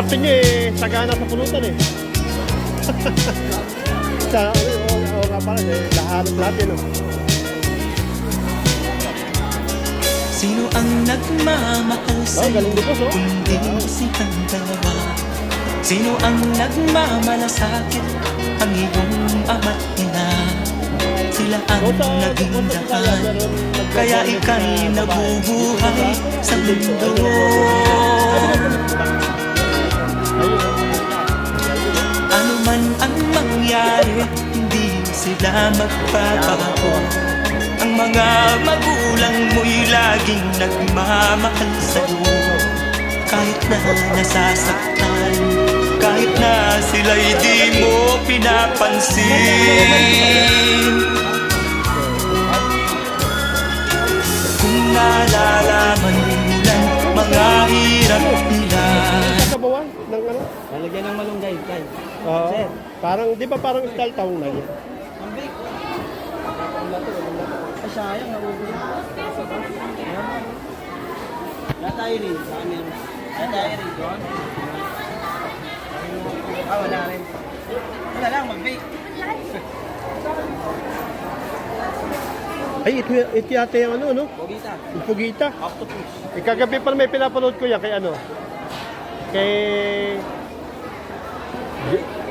Parte nyo eh, sagana sa pulutan eh. sa, oo, oo, nga pala, eh, lahat, lahat oh. Sino ang nagmamahal Oh, sa'yo? galing din po, so. Kundi silang dalawa Sino ang nagmamalasakit? Ang iyong ama't ina Sila ang sa- naging sa meron Kaya ika'y sa babae. nabubuhay sa mundo sila magbabago Ang mga magulang mo'y laging nagmamahal sa'yo Kahit na nasasaktan Kahit na sila'y di mo pinapansin Kung nalalaman mo lang mga hirap nila Sasabawan ng ano? Lalagyan ng malunggay, tay. Oo. Sir. parang, di ba parang style taong na yun? Sayang, naubos. Wala tayo rin. Saan meron? Wala tayo rin doon. Ah, wala rin. Wala lang, mag-bake. Ay, ito, ito yata yung ano, no? Bogita. Yung Pugita. Octopus. Eh, kagabi pa may pinapanood ko yan kay ano? Kay... Nawala na yung mabay.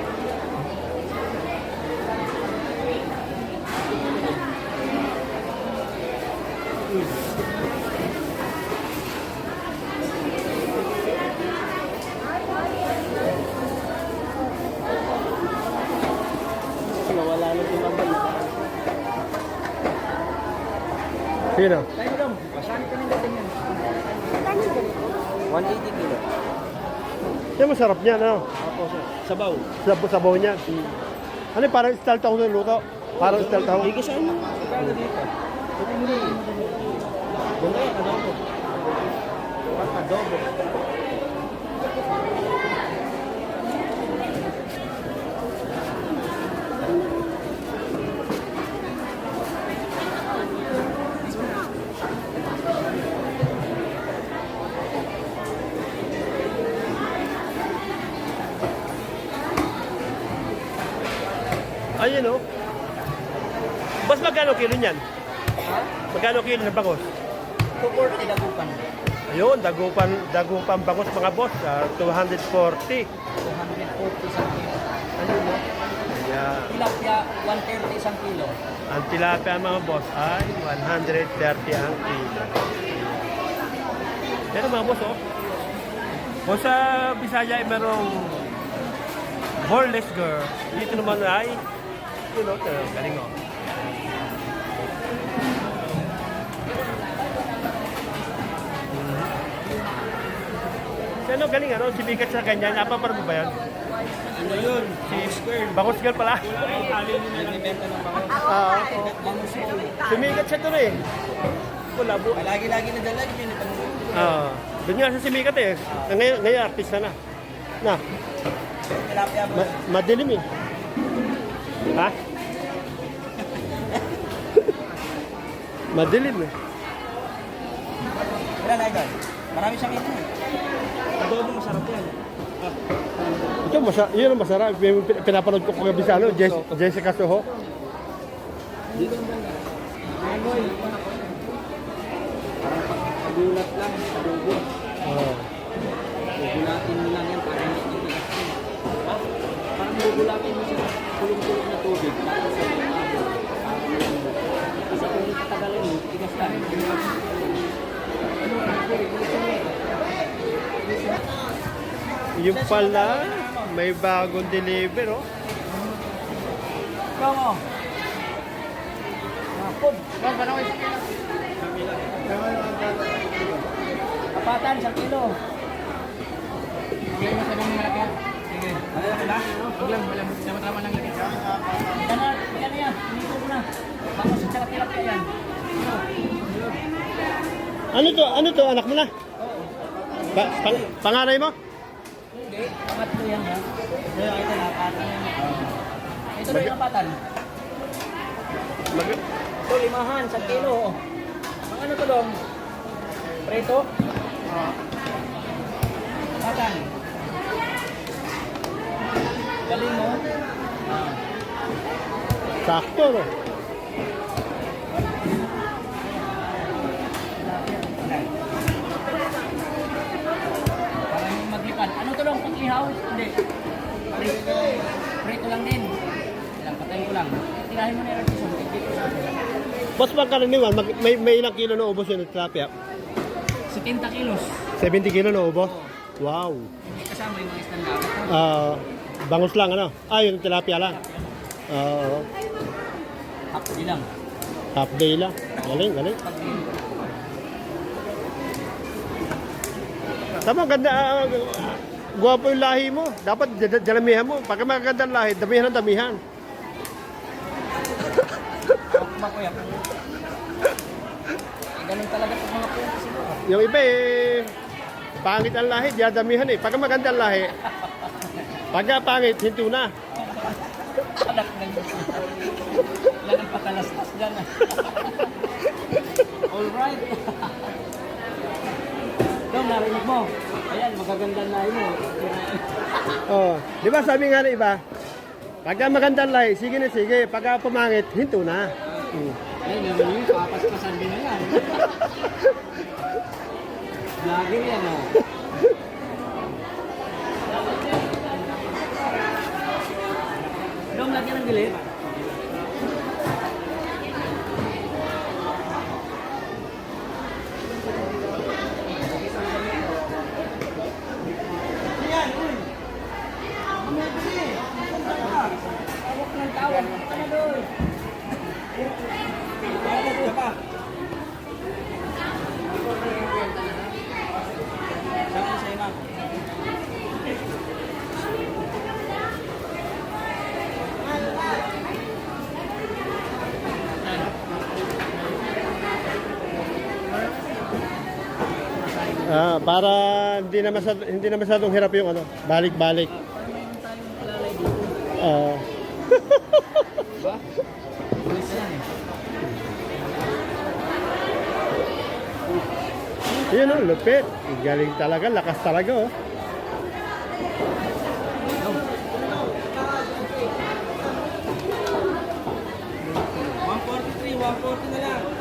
Sino? Tayo dong. Saan ka nang dating yan? 180 kilo. Yan masarap niya, no? Opo, sir. Sabaw. Sabaw, sabaw niya. Ano yung parang style taong ng luto? Parang style. Hindi kasi ano. Magkano dito? Ganda yan, adobo. Parang. Ayun, no? Boss, magkano kilo niyan? Magkano kilo ng bangos? 240 dagupan. Ayun, dagupan, dagupan bangos mga boss. ah, 240. 240 isang kilo. Ayun, no? Ayan. Tilapia, 130 isang kilo. Ang tilapia mga boss ay 130 ang kilo. Yan mga boss, oh. Kung sa Bisaya ay merong hornless girl, dito naman ay, you know, galing oh. Ano galing ano, sibigat sa ganyan, napaparang mo ba yan? Ano yun? Si Square. Bangos girl pala. Ng bangos. Ah, Bangos yun. sumigat siya. Wala bu. Lagi-lagi na dalag yun. Ah, doon nga sa sumikat eh. Ngayon, ngayon artista na. Na, ma- madilim eh. Ha? madilim eh. Wala na ito. Marami siyang ito. Adobo masarap yan. Ito, masa yun ang masarap. Pin- Pinapanood ko kagabi sa ano, Jess- Jessica Soho. Amoy. Parang pagulat lang. Adobo. Oh. Gugulatin mo lang yan para hindi. Ha? Parang gugulatin mo siya sa kulong-kulong na tubig. Para sa. Kasi kung tagalin mo, tigas lang. Yung pala, may bagong deliver oh. Ikaw mo. Napod. Bang, paano kayo sa Kapatan, isang kilo. Ilan mo sa mga malaki? Sige. Ano sila? Huwag lang, wala. Sama-tama lang lagi. Yan na, yan na yan. Hinito ko na. At saka tilapia yan. Ano to? Ano to? Anak mo na? Pa pang panganay mo? Hindi, apat yan ha. Ito yung ito, apat. Ito na yung apatan. Ito, limahan, sa kilo. Ang ano to dong? Preto? Apatan. Galing mo. Sakto, no? Ihaw? Hindi. Prito. Prito lang din. Lang, patayin ko lang. Tirahin mo na yung artisan. Sa Boss, pagkaraniwan, mag, may, may ilang kilo na ubos yun ng tilapia? 70 kilos. 70 kilo na ubos? Wow. Hindi kasama yung mga isang dagat. Ah, bangus lang, ano? Ah, yung tilapia lang. Oo. Half day lang. half day lang. Galing, galing. Pag. Tama, ganda. ah, Gwapo yung lahi mo. Dapat dalamihan mo. Pagka magaganda ang lahi, damihan ang damihan. Yan? Ganun talaga pag mga siguro. Yung iba eh, pangit ang lahi, diyadamihan eh. Pagka maganda ang lahi, pagka pangit, hinto na. Anak ng Wala nang pakalastas dyan. Alright. Dong, narinig mo. Ayan, magaganda na mo. Oh, di ba sabi nga ng iba, pagka maganda lahi, sige na sige. Pagka pumangit, hinto na. Hmm. Ayun, yung yung papaspasan din na yan. Vlogger yan ah. Dong, lagyan ng dilit. para hindi na masyado, hindi na masyadong hirap yung ano, balik-balik. Oo. Diba? Yan oh, lupit. Galing talaga, lakas talaga oh. One forty three, one forty na lang.